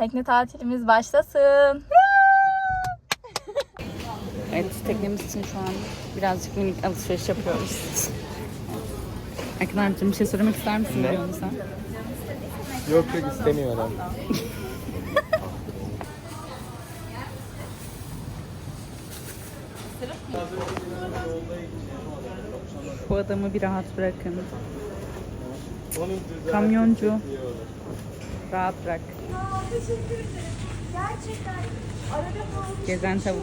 Tekne tatilimiz başlasın. Evet, teknemiz için şu an birazcık minik alışveriş yapıyoruz. Akın abicim bir şey söylemek ister misin? Ne? sen? Yok yok istemiyorum. Bu adamı bir rahat bırakın. Kamyoncu. Rahat bırak. Gezen tavuk.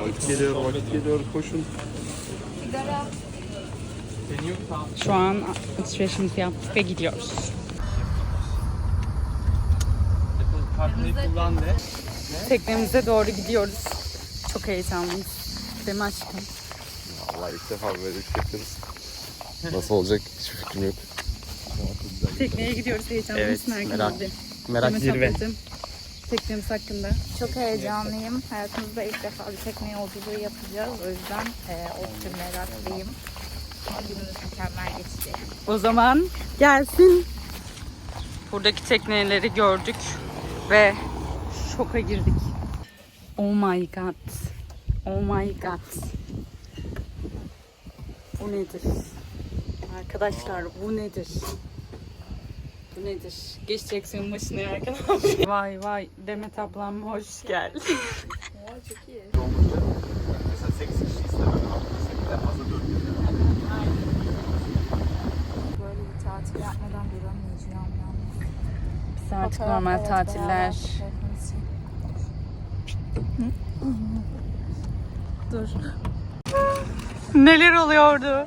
Vakit geliyor, vakit geliyor. Koşun. Şu an alışverişimizi yaptık ve gidiyoruz. Teknemize doğru gidiyoruz. Çok heyecanlıyız. Mi aşkım? Vallahi ilk defa böyle bir şey yapıyoruz. Nasıl olacak hiçbir fikrim yok. Tekneye gidiyoruz heyecanlıyız. Evet, Merkez merak-. Merak Demet zirve. ablacığım, Teknemiz hakkında. Çok heyecanlıyım. Hayatımızda ilk defa bir tekne yolculuğu yapacağız. O yüzden e, oldukça meraklıyım. Ama günümüz mükemmel geçecek. O zaman gelsin. Buradaki tekneleri gördük ve şoka girdik. Oh my god. Oh my god. Bu nedir? Arkadaşlar bu nedir? Bu nedir? Geç direksiyonun başına arkadaşlar. vay vay Demet ablam hoş geldin. Mesela 8 kişi istemem ama 8'den fazla dönmüyor. Böyle bir tatil yapmadan duramayacağım yalnız. Biz artık Fotoğraf, normal evet, tatiller. Dur. Neler oluyordu?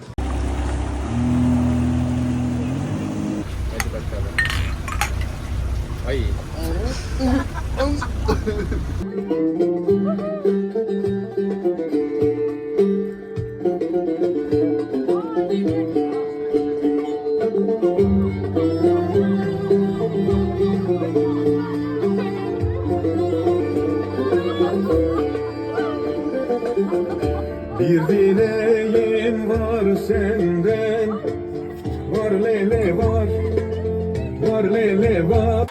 senden Var lele var Var lele var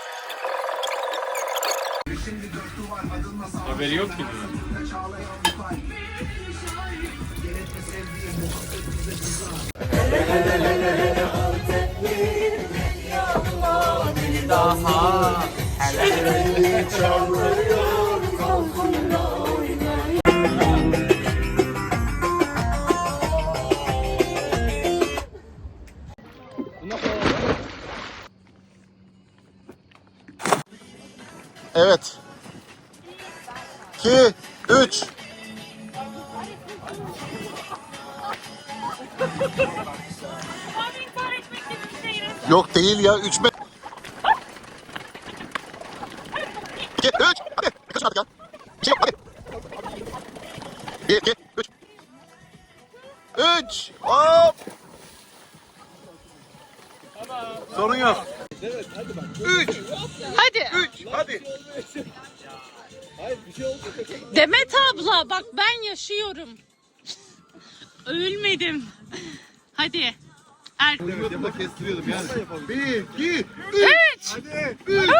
Haberi yok ki. Evet. 2 3 Yok değil ya 3 me 2 3 hadi kaç artık ya. 2 hadi. 1 2 3 3 Hop. Sorun yok. 3 Hadi 3 hadi. Demet abla bak ben yaşıyorum. Ölmedim. Hadi. Er Yapma kestiriyordum yani. 1 2 Üç. Hadi. 3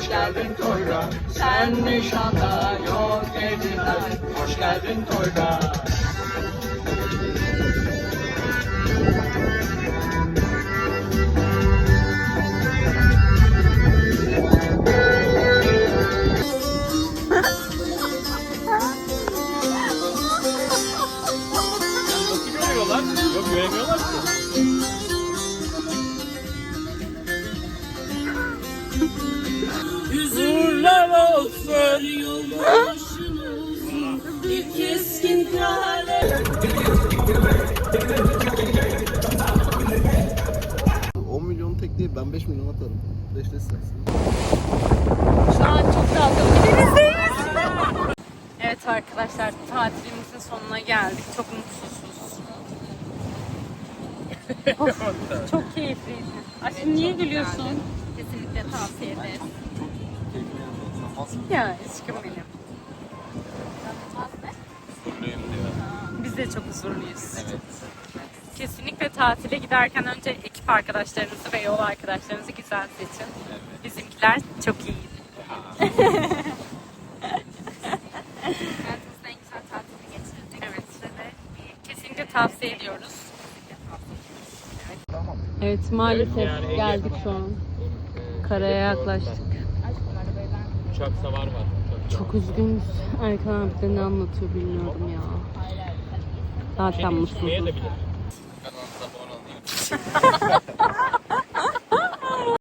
Hoş geldin Toyga Sen nişanda yok ay Hoş geldin Toyga? Yok göremiyorlar ki. Hüzünler olsun yoldaşınız milyon tek değil ben 5 milyon atarım. 5 de istersin. Şu an çok dalgalı bir denizdeyiz. evet arkadaşlar tatilimizin sonuna geldik. Çok mutsuzuz. Of, çok keyifliydi. Aşkım niye gülüyorsun? Kesinlikle tavsiye ederiz. Ya aşkım benim. Biz de çok huzurluyuz. Evet. Kesinlikle tatile giderken önce ekip arkadaşlarınızı ve yol arkadaşlarınızı güzel seçin. Bizimkiler çok iyi. Hayatımızda en güzel tatili geçirdik. Evet. Kesinlikle tavsiye ediyoruz. Evet maalesef geldik şu an. Karaya yaklaştık uçak savar var. Çok üzgünüz. Erkan abi de ne anlatıyor bilmiyorum ya. Zaten mutsuzum.